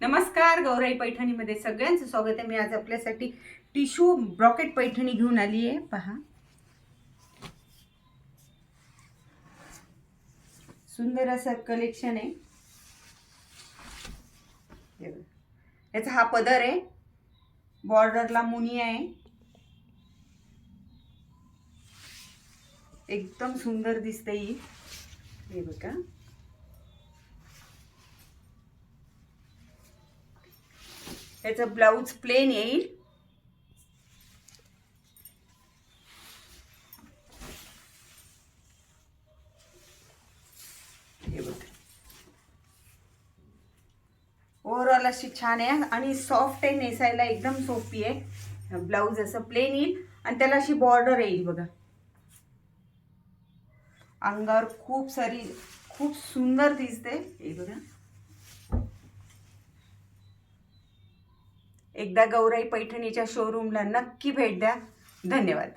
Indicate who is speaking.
Speaker 1: नमस्कार गौराई पैठणीमध्ये सगळ्यांचं स्वागत आहे. मी आज आपल्यासाठी टिशू ब्रॉकेट पैठणी घेऊन आली आहे. पहा. सुंदर असं कलेक्शन आहे. हे याचा हा पदर आहे. बॉर्डरला मुनी आहे. एकदम सुंदर दिसते ही हे बघा. याचं ब्लाऊज प्लेन येईल. हे ओव्हरऑल अशी छान आहे आणि सॉफ्ट आहे नेसायला एकदम सोपी आहे. ब्लाऊज असं प्लेन येईल आणि त्याला अशी बॉर्डर येईल बघा. अंगावर खूप सारी खूप सुंदर दिसते. हे बघा. एकदा गौराई पैठणीच्या शोरूमला नक्की भेट द्या. धन्यवाद.